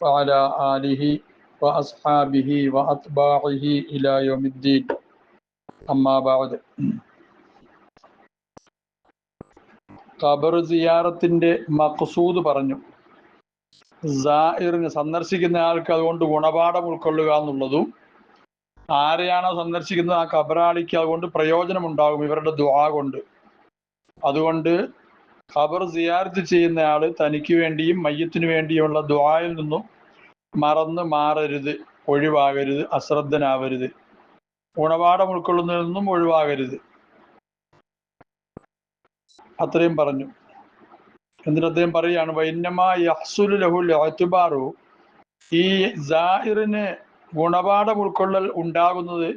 وعلى آله وأصحابه وأتباعه إلى يوم الدين أما بعد ഖബർ സിയാറത്തിന്റെ മഖ്സൂദ് പറഞ്ഞു സായിറിന് സന്ദർശിക്കുന്ന ആൾക്ക് അതുകൊണ്ട് ഗുണപാഠം ഉൾക്കൊള്ളുക എന്നുള്ളതും ആരെയാണോ സന്ദർശിക്കുന്നത് ആ ഖബറാളിക്ക് അതുകൊണ്ട് പ്രയോജനം ഉണ്ടാകും ഇവരുടെ ദുആ കൊണ്ട് അതുകൊണ്ട് ഖബർ സിയാർത്ത് ചെയ്യുന്ന ആൾ തനിക്ക് വേണ്ടിയും മയ്യത്തിന് വേണ്ടിയുമുള്ള ദ്വായിൽ നിന്നും മറന്ന് മാറരുത് ഒഴിവാകരുത് അശ്രദ്ധനാവരുത്. ഗുണപാഠം ഉൾക്കൊള്ളുന്നതിൽ നിന്നും ഒഴിവാകരുത്. അത്രയും പറഞ്ഞു. എന്നിട്ട് അദ്ദേഹം പറയുകയാണ് വൈന്നമാ യഹ്സുലു ലഹുൽ ഈ ജാഹിറിന് ഗുണപാഠം ഉൾക്കൊള്ളൽ ഉണ്ടാകുന്നത്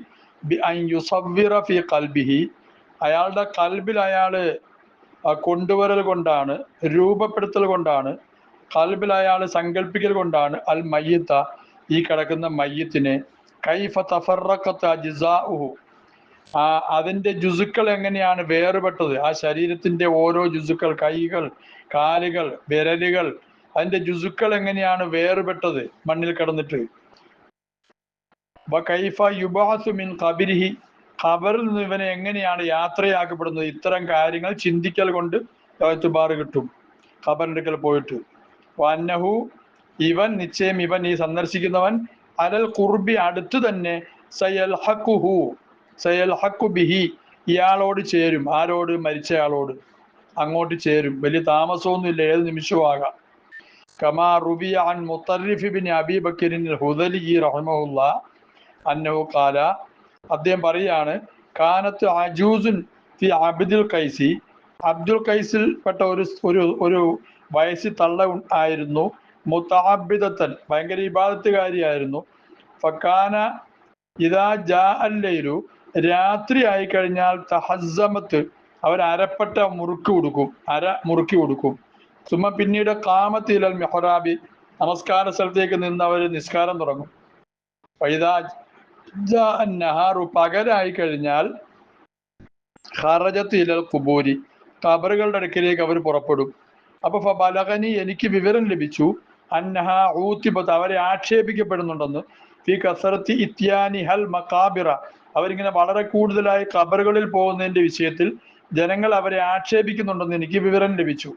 ഖൽബിഹി. അയാളുടെ കൽബിൽ അയാൾ ആ കൊണ്ടുവരൽ കൊണ്ടാണ് രൂപപ്പെടുത്തൽ കൊണ്ടാണ് കൽബിൽ അയാൾ സങ്കല്പിക്കൽ കൊണ്ടാണ് അൽ മയ്യത്ത ഈ കിടക്കുന്ന മയ്യത്തിനെ കൈഫ തഫറക്കത്ത അജിസാഉഹു ആ അതിന്റെ ജുസുക്കൾ എങ്ങനെയാണ് വേറുപെട്ടത് ആ ശരീരത്തിന്റെ ഓരോ ജുസുക്കൾ കൈകൾ കാലുകൾ വിരലുകൾ അതിന്റെ ജുസുക്കൾ എങ്ങനെയാണ് വേറുപെട്ടത് മണ്ണിൽ കിടന്നിട്ട്. കൈഫ യുബാസു മിൻ ഖബരിഹി. ഖബറിൽ നിന്ന് ഇവനെ എങ്ങനെയാണ് യാത്രയാക്കപ്പെടുന്നത്? ഇത്തരം കാര്യങ്ങൾ ചിന്തിക്കൽ കൊണ്ട് എഴുത്തുബാറ് കിട്ടും. ഖബറിന്റെ പോയിട്ട്. വന്നഹു ഇവൻ നിശ്ചയം ഇവൻ ഈ സന്ദർശിക്കുന്നവൻ അലൽ കുർബി അടുത്ത് തന്നെ സയൽ ഹക്കുഹു സയൽ ഹക്കു ബിഹി ഇയാളോട് ചേരും. ആരോട്? മരിച്ചയാളോട്. അങ്ങോട്ട് ചേരും. വലിയ താമസമൊന്നുമില്ല. ഏത് നിമിഷവും ആകാം. കമാ റുബിയ അൻ മുത്തറിഫ് ബിൻ അബി ബക്കറിൻ ഹുദലി റഹ്മുല്ല അന്നഹു കാല അദ്ദേഹം പറയാണ് കാനത്ത് അജൂസുൻ ഫി അബ്ദുൽ കൈസി അബ്ദുൽ കൈസിൽ പെട്ട ഒരു ഒരു ഒരു വയസ്സിൽ തള്ള ആയിരുന്നു. മുത്താബിദത്തൻ ഭയങ്കര ഇബാദത്തുകാരിയായിരുന്നു. ഫക്കാന ഇതാ ജാ അല്ലയിലു രാത്രി ആയി കഴിഞ്ഞാൽ തഹസമത്ത് അവർ അരപ്പെട്ട മുറുക്കി കൊടുക്കും അര മുറുക്കി കൊടുക്കും ചുമ പിന്നീട് കാമത്തിലൽ മെഹറാബി നമസ്കാര സ്ഥലത്തേക്ക് നിന്ന് അവർ നിസ്കാരം തുടങ്ങും. വൈദാ ജാ നഹാറു പകരായി കഴിഞ്ഞാൽ ഹറജത്ത് ഇലൽ കുബൂരി കബറുകളുടെ അടുക്കിലേക്ക് അവർ പുറപ്പെടും. അപ്പൊ ഫബലഗനി എനിക്ക് വിവരം ലഭിച്ചു. അന്നഹ ഊത്തിബത്ത് അവരെ ആക്ഷേപിക്കപ്പെടുന്നുണ്ടെന്ന്. ഫി കസറത്തി ഇത്യാനി ഹൽ മക്കാബിറ അവരിങ്ങനെ വളരെ കൂടുതലായി കബറുകളിൽ പോകുന്നതിന്റെ വിഷയത്തിൽ ജനങ്ങൾ അവരെ ആക്ഷേപിക്കുന്നുണ്ടെന്ന് എനിക്ക് വിവരം ലഭിച്ചു.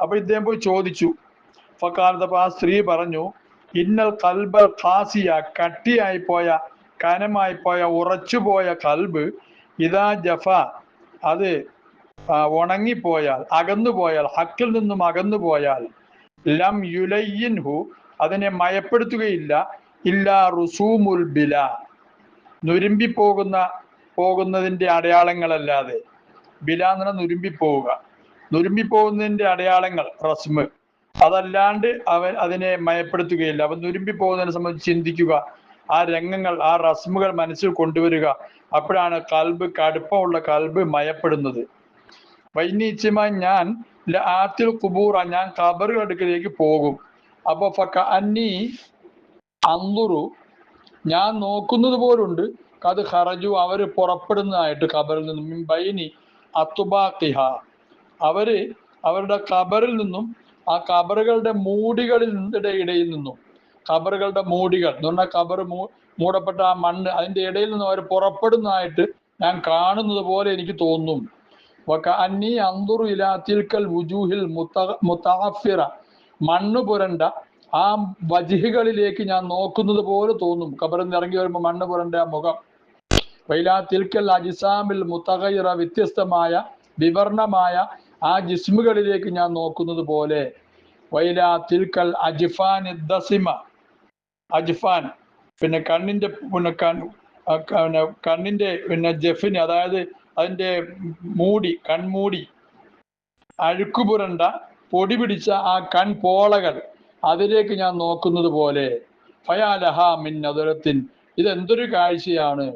അപ്പൊ ഇദ്ദേഹം പോയി ചോദിച്ചു. ഫക്കാലത്തപ്പോ ആ സ്ത്രീ പറഞ്ഞു ഇന്നൽ കൽബൽ ഖാസിയ കട്ടിയായി പോയ കനമായി പോയ ഉറച്ചുപോയ കൽബ് ഇതാ ജഫ. അത് ഉണങ്ങിപ്പോയാൽ അകന്നു പോയാൽ ഹക്കിൽ നിന്നും അകന്നു പോയാൽ ലം യുലയ്യൻഹു അതിനെ മയപ്പെടുത്തുകയില്ല. ഇല്ല റുസൂമുൽ ബില. നുരുമ്പി പോകുന്ന പോകുന്നതിന്റെ അടയാളങ്ങളല്ലാതെ. ബില എന്ന പറഞ്ഞാൽ നുരുമ്പി പോവുക നുരുമ്പി പോകുന്നതിന്റെ അടയാളങ്ങൾ റസ്മ്. അതല്ലാണ്ട് അവൻ അതിനെ മയപ്പെടുത്തുകയില്ല. അവൻ നുരുമ്പി പോകുന്നതിനെ സംബന്ധിച്ച് ചിന്തിക്കുക. ആ രംഗങ്ങൾ ആ റസ്മുകൾ മനസ്സിൽ കൊണ്ടുവരിക. അപ്പോഴാണ് കൽബ് കടുപ്പമുള്ള കൽബ് മയപ്പെടുന്നത്. വൈനീച്ചമ ഞാൻ ആത്തിൽ കുബൂറ ഞാൻ കബറുകൾ അടുക്കലേക്ക് പോകും. അപ്പൊ ഫക്ക അന്നി അന്തുറു ഞാൻ നോക്കുന്നത് പോലുണ്ട്. അത് ഹറജു അവർ പുറപ്പെടുന്നതായിട്ട് കബറിൽ നിന്നും. ബൈനി അത്തുബാഖിഹ. അവർ അവരുടെ കബറിൽ നിന്നും ആ കബറുകളുടെ മൂടികളിൽ ഇടയിൽ നിന്നും ഖബറുകളുടെ മൂടികൾ. എന്ന് പറഞ്ഞാൽ മൂ മൂടപ്പെട്ട ആ മണ്ണ് അതിന്റെ ഇടയിൽ നിന്ന് അവർ പുറപ്പെടുന്നതായിട്ട് ഞാൻ കാണുന്നത് പോലെ എനിക്ക് തോന്നും. അന്നി അന്തുറു ഇലാത്തിൽക്കൽ വുജൂഹിൽ മുത്ത മുത്താഫിറ മണ്ണ് പുരണ്ട ആ വജിഹുകളിലേക്ക് ഞാൻ നോക്കുന്നത് പോലെ തോന്നും. കബറിൽ ഇറങ്ങി വരുമ്പോൾ മണ്ണ് പുരണ്ട ആ മുഖം. വൈലാ തിൽക്കൽ അജിസാമിൽ മുത്തകയിറ വ്യത്യസ്തമായ വിവർണമായ ആ ജിസ്മുകളിലേക്ക് ഞാൻ നോക്കുന്നത് പോലെ. വൈലാ തിൽക്കൽ അജിഫാൻ ദസിമ. അജിഫാൻ പിന്നെ കണ്ണിന്റെ പിന്നെ കണ്ണിന്റെ പിന്നെ ജഫിന് അതായത് അതിന്റെ മൂടി കൺമൂടി അഴുക്കുപുരണ്ട പൊടി പിടിച്ച ആ കൺപോളകൾ അതിലേക്ക് ഞാൻ നോക്കുന്നത് പോലെ. ഫയാലഹ ഇതെന്തൊരു കാഴ്ചയാണ്?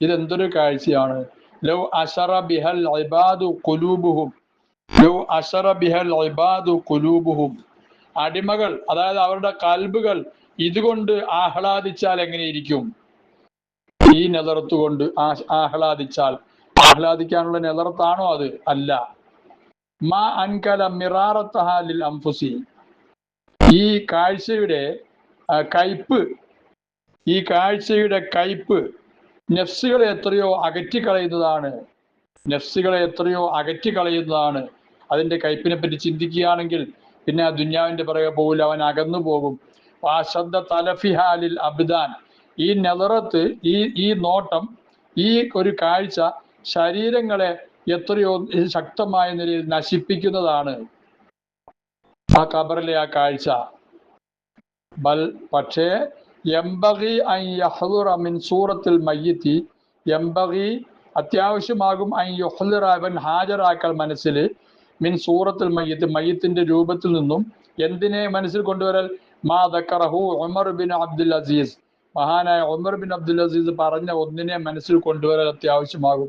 ഇതെന്തൊരു കാഴ്ചയാണ്? ലൗ അഷറ ബിഹൽ ഇബാദു കുലൂബുഹും ലൗ അഷറ ബിഹൽ ഇബാദു കുലൂബുഹും അടിമകൾ അതായത് അവരുടെ കൽബുകൾ ഇതുകൊണ്ട് ആഹ്ലാദിച്ചാൽ എങ്ങനെയിരിക്കും? ഈ നെതറത്ത് കൊണ്ട് ആ- ആഹ്ലാദിച്ചാൽ ആഹ്ലാദിക്കാനുള്ള നെതറത്താണോ അത്? അല്ല. മാ അൻകല മിറാറത്തഹാലിൽ അംഫുസി. ഈ കാഴ്ചയുടെ കയ്പ് ഈ കാഴ്ചയുടെ കയ്പ് നെഫ്സുകളെ എത്രയോ അകറ്റിക്കളയുന്നതാണ്. നെഫ്സുകളെ എത്രയോ അകറ്റിക്കളയുന്നതാണ്. അതിന്റെ കയ്പിനെ പറ്റി ചിന്തിക്കുകയാണെങ്കിൽ പിന്നെ ആ ദുന്യാവിന്റെ പുറകെ പോകില്ല. അവൻ അകന്നു പോകും. ശബ്ദ തലഫിഹാലിൽ അബ്ദാൻ. ഈ നെതറത്ത് ഈ ഈ നോട്ടം ഈ ഒരു കാഴ്ച ശരീരങ്ങളെ എത്രയോ ശക്തമായ നിലയിൽ നശിപ്പിക്കുന്നതാണ് ആ ഖബറിലെ ആ കാഴ്ച. ബൽ പക്ഷേ എംബഗി അൻ യഹ്ദുറ മിൻ സൂറത്തിൽ മയ്യത്തി. എംബഗി അത്യാവശ്യമാകും അൻ യുഹ്ദിറ അവൻ ഹാജരാക്കൽ മനസ്സിൽ. മിൻ സൂറത്തിൽ മയ്യത്ത് മയ്യത്തിന്റെ രൂപത്തിൽ നിന്നും എന്തിനെ മനസ്സിൽ കൊണ്ടുവരൽ? മാ ദക്കറഹു ഉമർ ബിൻ അബ്ദുൽ അസീസ് മഹാനായ ഉമർ ബിൻ അബ്ദുൽ അസീസ് പറഞ്ഞ ഒന്നിനെ മനസ്സിൽ കൊണ്ടുവരൽ അത്യാവശ്യമാകും.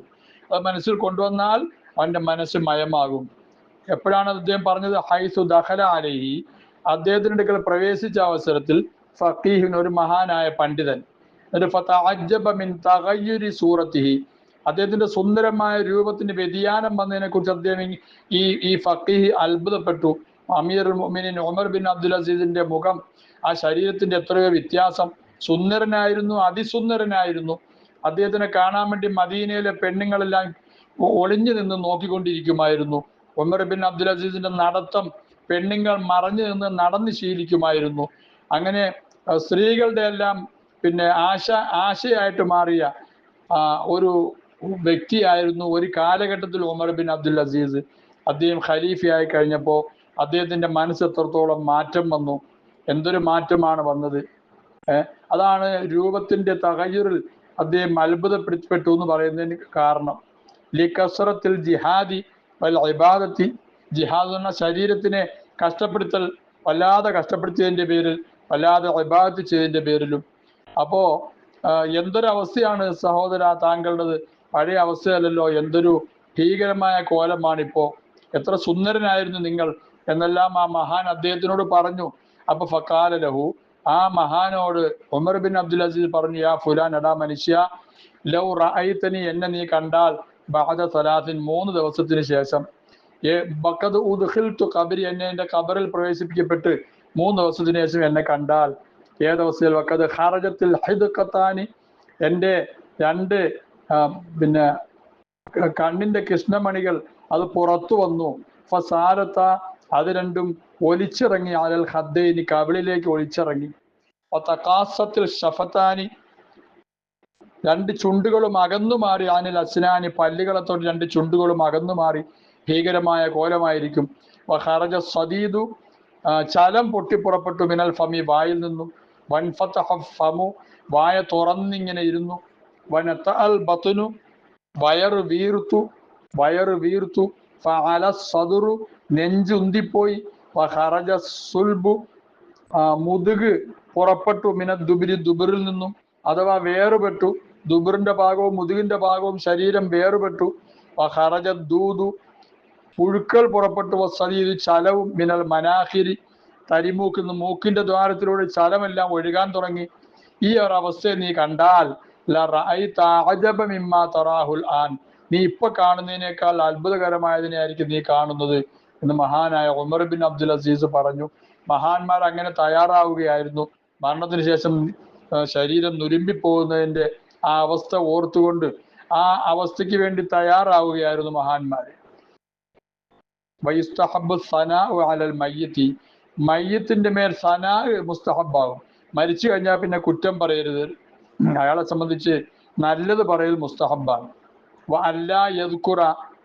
അത് മനസ്സിൽ കൊണ്ടുവന്നാൽ അവന്റെ മനസ്സ് മയമാകും. എപ്പോഴാണ് അദ്ദേഹം പറഞ്ഞത്? ഹൈസു ദഹല അലഹി. അദ്ദേഹത്തിന്റെ അടുക്കൽ പ്രവേശിച്ച അവസരത്തിൽ ഫക്കീഹിൻ ഒരു മഹാനായ പണ്ഡിതൻ. എന്നിട്ട് സൂറത്തിഹി. അദ്ദേഹത്തിന്റെ സുന്ദരമായ രൂപത്തിന് വ്യതിയാനം വന്നതിനെ കുറിച്ച് അദ്ദേഹം ഈ ഈ ഫക്കീഹ് അത്ഭുതപ്പെട്ടു. അമീർ മൊമിനിൻ ഉമർ ബിൻ അബ്ദുൽ അസീസിന്റെ മുഖം ആ ശരീരത്തിന്റെ എത്രയോ വ്യത്യാസം. സുന്ദരനായിരുന്നു അതിസുന്ദരനായിരുന്നു. അദ്ദേഹത്തിനെ കാണാൻ വേണ്ടി മദീനയിലെ പെണ്ണുങ്ങളെല്ലാം ഒളിഞ്ഞു നിന്ന് നോക്കിക്കൊണ്ടിരിക്കുമായിരുന്നു. ഉമർ ബിൻ അബ്ദുൽ അസീസിന്റെ നടത്തം പെണ്ണുങ്ങൾ മറഞ്ഞു നിന്ന് നടന്ന് ശീലിക്കുമായിരുന്നു. അങ്ങനെ സ്ത്രീകളുടെ എല്ലാം പിന്നെ ആശ ആശയായിട്ട് മാറിയ ഒരു വ്യക്തിയായിരുന്നു ഒരു കാലഘട്ടത്തിൽ ഉമർ ബിൻ അബ്ദുൽ അസീസ് അദ്ദേഹം ഖലീഫയായി കഴിഞ്ഞപ്പോൾ അദ്ദേഹത്തിന്റെ മനസ്സ് എത്രത്തോളം മാറ്റം വന്നു? എന്തൊരു മാറ്റമാണ് വന്നത്? അതാണ് രൂപത്തിന്റെ തകയുറിൽ അദ്ദേഹം അത്ഭുതപ്പെടുത്തിപ്പെട്ടു എന്ന് പറയുന്നതിന് കാരണം. ലി കസറത്തിൽ ജിഹാദി വൽ ഇബാദത്തി ജിഹാദ് എന്ന ശരീരത്തിനെ കഷ്ടപ്പെടുത്തൽ വല്ലാതെ കഷ്ടപ്പെടുത്തിയതിന്റെ പേരിൽ വല്ലാതെ ഇബാദത്ത് ചെയ്തതിന്റെ പേരിലും. അപ്പോൾ എന്തൊരവസ്ഥയാണ് സഹോദര താങ്കളുടേത്? പഴയ അവസ്ഥയല്ലല്ലോ എന്തൊരു ഭീകരമായ കോലമാണിപ്പോൾ എത്ര സുന്ദരനായിരുന്നു നിങ്ങൾ. എന്നെല്ലാം ആ മഹാൻ അദ്ദേഹത്തിനോട് പറഞ്ഞു. അപ്പൊ ഫക്കാല ലഹു ആ മഹാനോട് ഉമർ ബിൻ അബ്ദുൽ അസീസ് പറഞ്ഞു യാ ഫുലാൻ എടാ മനുഷ്യ ലൗ റായിത്തനി എന്നെ നീ കണ്ടാൽ ബഹദ സലാസിൻ മൂന്ന് ദിവസത്തിന് ശേഷം. ഏ ബക്കത് ഉദ്ഖിൽതു ഖബരി എന്നെ എന്റെ കബറിൽ പ്രവേശിപ്പിക്കപ്പെട്ട് മൂന്ന് ദിവസത്തിന് ശേഷം എന്നെ കണ്ടാൽ. ഏതവസ്ഥയിൽ വക്കത് ഹറജത്തിൽ ഹൈദുക്കത്താനി എന്റെ രണ്ട് പിന്നെ കണ്ണിന്റെ കൃഷ്ണമണികൾ അത് പുറത്തു വന്നു. ഫസാരത്ത അത് രണ്ടും ഒലിച്ചിറങ്ങി അലൽ ഹദ്ദൈനി കവിളിലേക്ക് ഒളിച്ചിറങ്ങി. തക്കാസത്തിൽ ഷഫത്താനി രണ്ട് ചുണ്ടുകളും അകന്നു മാറി അനിൽ അസ്നാനി പല്ലുകളെ തൊട്ട് രണ്ട് ചുണ്ടുകളും അകന്നു മാറി ഭീകരമായ കോലമായിരിക്കും. വഖറജ സദീദു ചലം പൊട്ടിപ്പുറപ്പെട്ടു മിനൽ ഫമി വായിൽ നിന്നും. വൻഫത്തഹ ഫമു വായ തുറന്നിങ്ങനെ ഇരുന്നു. വനത്ത അൽ ബത്തുനു വയറ് വീർത്തു വയറ് വീർത്തു. ഫഅല സദുറു നെഞ്ചുന്തിപ്പോയി. വഖറജ സുൽബു മുതുക് പുറപ്പെട്ടു. മിന ദുബിരി ദുബിറിൽ നിന്നും അഥവാ വേറുപെട്ടു. ദുബിറിന്റെ ഭാഗവും മുതുകിന്റെ ഭാഗവും ശരീരം വേറുപെട്ടു. ഹറജ ദൂതു പുഴുക്കൾ പുറപ്പെട്ടു. വസതീത് ചലവും മിനൽ മനാഹിരി തരിമൂക്കിൽ നിന്ന് മൂക്കിന്റെ ദ്വാരത്തിലൂടെ ചലമെല്ലാം ഒഴുകാൻ തുടങ്ങി. ഈ ഒരവസ്ഥയെ നീ കണ്ടാൽ ആൻ. നീ ഇപ്പൊ കാണുന്നതിനേക്കാൾ അത്ഭുതകരമായതിനെ ആയിരിക്കും നീ കാണുന്നത്. എന്ന് മഹാനായ ഉമർ ബിൻ അബ്ദുൽ അസീസ് പറഞ്ഞു. മഹാന്മാർ അങ്ങനെ തയ്യാറാവുകയായിരുന്നു. മരണത്തിന് ശേഷം ശരീരം നുരുമ്പിപ്പോകുന്നതിന്റെ ആ അവസ്ഥ ഓർത്തുകൊണ്ട് ആ അവസ്ഥയ്ക്ക് വേണ്ടി തയ്യാറാവുകയായിരുന്നു മഹാന്മാര്. വൈസ്തഹബ് സനാ അലൽ മയ്യത്തി. മയ്യത്തിന്റെ മേൽ സനാ മുസ്തഹബാകും. മരിച്ചു കഴിഞ്ഞാൽ പിന്നെ കുറ്റം പറയരുത്. അയാളെ സംബന്ധിച്ച് നല്ലത് പറയൽ മുസ്തഹബാണ്. അല്ലാ യദ്കുറ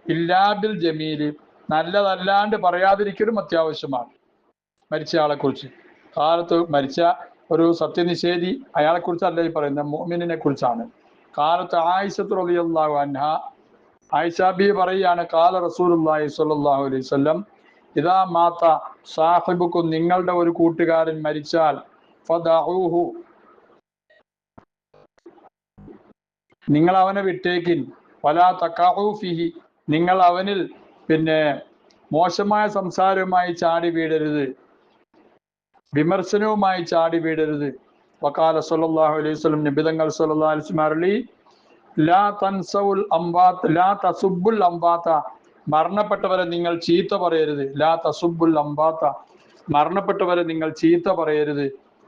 ഇല്ലാബിൽ ജമീൽ. നല്ലതല്ലാണ്ട് പറയാതിരിക്കലും അത്യാവശ്യമാണ് മരിച്ച ആളെ കുറിച്ച് കാലത്ത് മരിച്ച ഒരു സത്യനിഷേധി അയാളെ കുറിച്ചല്ല ഈ പറയുന്നത് മോമിനെ കുറിച്ചാണ് കാലത്ത് ആയിഷത്ത് റളിയല്ലാഹു അൻഹ ആയിഷ ബി പറയുകയാണ് കാല റസൂലുല്ലാഹി സ്വല്ലല്ലാഹു അലൈഹി വസല്ലം ഇതാ മാത്ത സാഹിബുക്കും നിങ്ങളുടെ ഒരു കൂട്ടുകാരൻ മരിച്ചാൽ ഫദഊഹു. നിങ്ങൾ അവനെ വിട്ടേക്കിൻ വലാ തക്കാഹു ഫിഹി. നിങ്ങൾ അവനിൽ പിന്നെ മോശമായ സംസാരവുമായി ചാടി വീടരുത്. വിമർശനവുമായി ചാടി വീടരുത്. വക്കാല സല്ലല്ലാഹു അലൈഹി വസല്ലം നബിതങ്ങൾ വസല്ലം ലാ തൻസൗൽ അംബാത്ത് ലാ തസുബുൽ അംബാത്ത. മരണപ്പെട്ടവരെ നിങ്ങൾ ചീത്ത പറയരുത്. ലാ തസുബുൽ അംബാത്ത. മരണപ്പെട്ടവരെ നിങ്ങൾ ചീത്ത പറയരുത്.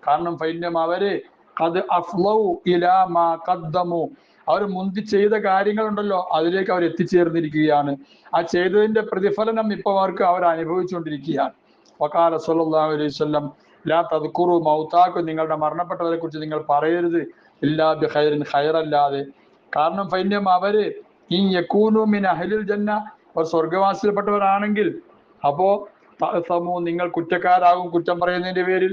കാരണം ഫൈന്യം അവർ അത് അഫ്ലൗ ഇലാ മാ ഖദ്ദമു. അവർ മുന്തി ചെയ്ത കാര്യങ്ങളുണ്ടല്ലോ അതിലേക്ക് അവർ എത്തിച്ചേർന്നിരിക്കുകയാണ്. ആ ചെയ്തതിന്റെ പ്രതിഫലനം ഇപ്പൊ അവർക്ക് അവർ അനുഭവിച്ചുകൊണ്ടിരിക്കുകയാണ്. വക്കാല സല്ലല്ലാഹു അലൈഹി വസല്ലം ലാ തദ്ക്കുറു മൗത്താക്കു നിങ്ങളുടെ മരണപ്പെട്ടവരെ കുറിച്ച് നിങ്ങൾ പറയരുത്. ഇല്ലാ ബി ഖൈറിൻ ഖൈറല്ലാതെ. കാരണം ഫൈന്യം അവർ ഈ യക്കൂനു മിൻ അഹലിൽ ജന്ന അവർ സ്വർഗവാസിയിൽപ്പെട്ടവരാണെങ്കിൽ അപ്പോ സമൂഹം നിങ്ങൾ കുറ്റക്കാരാകും കുറ്റം പറയുന്നതിന്റെ പേരിൽ.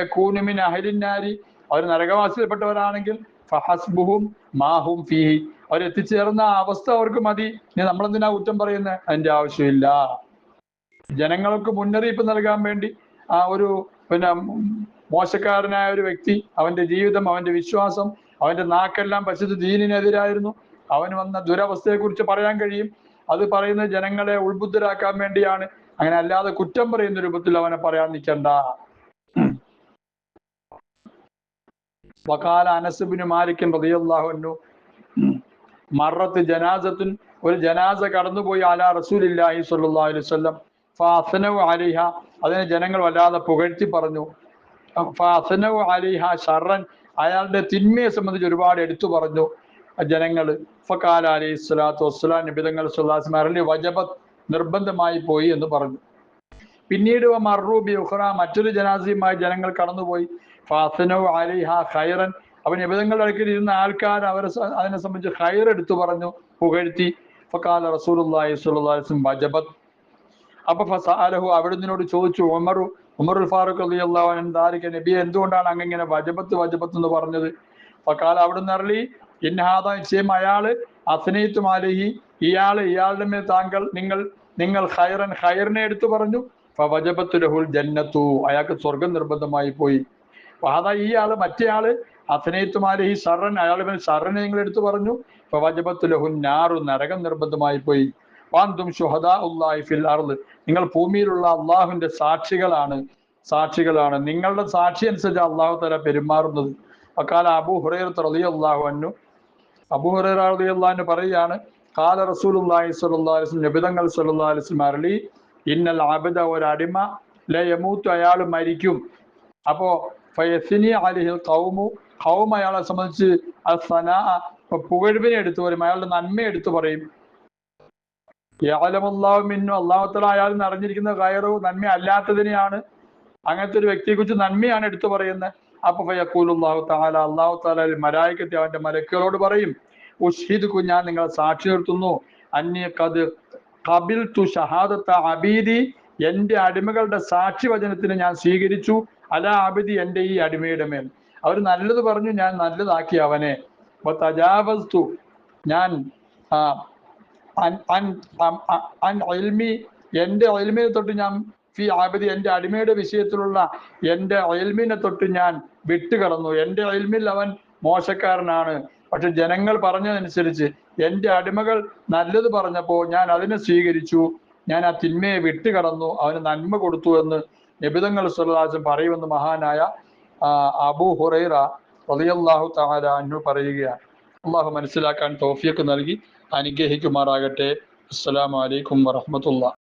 യക്കൂനു മിൻ അഹലിൻ നാരി അവർ നരകവാസിയിൽപ്പെട്ടവരാണെങ്കിൽ ഫഹസ്ബുഹും മാഹും ഫീഹി. ആ അവസ്ഥ അവർക്ക് മതി. ഇനി നമ്മളെന്തിനാ കുറ്റം പറയുന്നത് അതിന്റെ ആവശ്യമില്ല. ജനങ്ങൾക്ക് മുന്നറിയിപ്പ് നൽകാൻ വേണ്ടി ആ ഒരു പിന്നെ മോശക്കാരനായ ഒരു വ്യക്തി അവന്റെ ജീവിതം അവന്റെ വിശ്വാസം അവന്റെ നാക്കെല്ലാം പശുദ്ധ ദീനിനെതിരായിരുന്നു. അവന് വന്ന ദുരവസ്ഥയെ കുറിച്ച് പറയാൻ കഴിയും. അത് പറയുന്നത് ജനങ്ങളെ ഉൾബുദ്ധരാക്കാൻ വേണ്ടിയാണ്. അങ്ങനെ അല്ലാതെ കുറ്റം പറയുന്ന രൂപത്തിൽ അവനെ പറയാൻ നിൽക്കണ്ട വകാല അനസുബിന് മാലിക്കൻ റളിയല്ലാഹു അൻഹു. മറത്ത് ജനാസത്തുൻ ഒരു ജനാസ കടന്നുപോയി അല റസൂലില്ലാഹി സ്വല്ലല്ലാഹു അലൈഹി വസല്ലം. ഫാസനു അലിഹ അതിനെ ജനങ്ങൾ വല്ലാതെ പുകഴ്ത്തി പറഞ്ഞു. ഫാസനവ് അലിഹ ഷറൻ അയാളുടെ തിന്മയെ സംബന്ധിച്ച് ഒരുപാട് എടുത്തു പറഞ്ഞു ജനങ്ങൾ ഫക്കാല അലൈഹി സ്വലാത്തു വസ്സലാം നിബിതങ്ങൾ സുല്ലാസ് അരളി വജബത്ത് നിർബന്ധമായി പോയി എന്ന് പറഞ്ഞു. പിന്നീട് മർറൂബി ഉഹ്റ മറ്റൊരു ജനാസയുമായി ജനങ്ങൾ കടന്നുപോയി. ഫാസനോ അലിഹ ഖൈറൻ. അവൻ നിബിതങ്ങളുടെ അടുക്കൽ ഇരുന്ന ആൾക്കാർ അവരെ അതിനെ സംബന്ധിച്ച് ഖൈർ എടുത്തു പറഞ്ഞു പുകഴ്ത്തി. ഫക്കാല വജബത്ത് അപ്പൊ ഫസാലഹു അവിടുന്നോട് ചോദിച്ചു ഉമറു ഉമറുൽ ഫാറൂഖ് അലി അള്ളാഹു ദാരിക നബി എന്തുകൊണ്ടാണ് അങ്ങനെ വജബത്ത് വജബത്ത് എന്ന് പറഞ്ഞത്? ഫക്കാല അവിടുന്ന് അറളി ഇന്നഹാദ നിശ്ചയം അയാൾ അസ്നേഹിത്തും അലഹി ഇയാൾ ഇയാളുടെ മേൽ താങ്കൾ നിങ്ങൾ നിങ്ങൾ ഖൈറൻ ഖൈറിനെ എടുത്തു പറഞ്ഞു ഫവജബത്തു ലഹുൽ ജന്നത്തു. അയാൾക്ക് സ്വർഗം നിർബന്ധമായി പോയി. അതാ ഈ ആൾ മറ്റേ ആൾ അസനീത്തും ഈ സറൻ അയാൾ ഷറനെ നിങ്ങൾ എടുത്തു പറഞ്ഞു. ഫവജബത്തു ലഹുൽ നാറു നരകം നിർബന്ധമായി പോയി. വാന്തും ഷുഹദാ ഉള്ളാഹി ഫിൽ അർദ്. നിങ്ങൾ ഭൂമിയിലുള്ള അള്ളാഹുവിന്റെ സാക്ഷികളാണ്. സാക്ഷികളാണ്. നിങ്ങളുടെ സാക്ഷി അനുസരിച്ച് അള്ളാഹു തല പെരുമാറുന്നത്. അക്കാല അബു ഹുറൈറത്ത് അള്ളാഹു അന്നു അബു ഹുറൈറ അള്ളാഹു പറയുകയാണ് കാല റസൂൽ അള്ളാഹി അലൈഹി വസല്ലം നബിതങ്ങൾ സ്വല്ലല്ലാഹു അലൈഹി വസല്ലം അരളി ഇന്നൽ അബദ ഒരടിമ അടിമ ല യമൂത്ത് അയാൾ മരിക്കും. അപ്പോ ഫയസിനി അലിഹിൽ കൗമു കൗമ അയാളെ സംബന്ധിച്ച് അസന പുകഴ്വിനെ എടുത്തു പറയും അയാളുടെ നന്മ എടുത്തു പറയും. യാലമല്ലാഹു മിന്നു അള്ളാഹുത്തല അയാൾ നിറഞ്ഞിരിക്കുന്ന കയറു നന്മ അല്ലാത്തതിനെയാണ്. അങ്ങനത്തെ ഒരു വ്യക്തിയെ കുറിച്ച് നന്മയാണ് എടുത്തു പറയുന്നത് അപ്പൊ ഫയക്കൂലുള്ളാഹു താല അള്ളാഹു താല മരായിക്കത്തി അവന്റെ മലക്കുകളോട് പറയും ഉഷ്ഹിദ് ഞാൻ നിങ്ങളെ സാക്ഷി നിർത്തുന്നു. അന്യ കത് കബിൽ തു ഷഹാദത്ത അബീദി എന്റെ അടിമകളുടെ സാക്ഷി വചനത്തിന് ഞാൻ സ്വീകരിച്ചു. അല അബിദി എന്റെ ഈ അടിമയുടെ മേൽ. അവർ നല്ലത് പറഞ്ഞു ഞാൻ നല്ലതാക്കി അവനെ. തജാവസ്തു ഞാൻ എന്റെ എന്റെ ഇൽമിനെ തൊട്ട് ഞാൻ ഫി ആബദി എന്റെ അടിമയുടെ വിഷയത്തിലുള്ള എന്റെ അയൽമിനെ തൊട്ട് ഞാൻ വിട്ടുകടന്നു. എന്റെ അയൽമിൽ അവൻ മോശക്കാരനാണ്. പക്ഷെ ജനങ്ങൾ പറഞ്ഞതനുസരിച്ച് എന്റെ അടിമകൾ നല്ലത് പറഞ്ഞപ്പോൾ ഞാൻ അതിനെ സ്വീകരിച്ചു. ഞാൻ ആ തിന്മയെ വിട്ടുകടന്നു. അവന് നന്മ കൊടുത്തു എന്ന് നിബിതങ്ങൾ സുല്ലാസം പറയുമെന്ന് മഹാനായ അബു ഹുറൈറ റളിയല്ലാഹു തആല അൻഹു പറയുകയാണ്. അള്ളാഹു മനസ്സിലാക്കാൻ തോഫിയൊക്കെ നൽകി അനുഗ്രഹിക്കുമാറാകട്ടെ. അസ്സലാമു അലൈക്കും വറഹ്മത്തുള്ളാഹി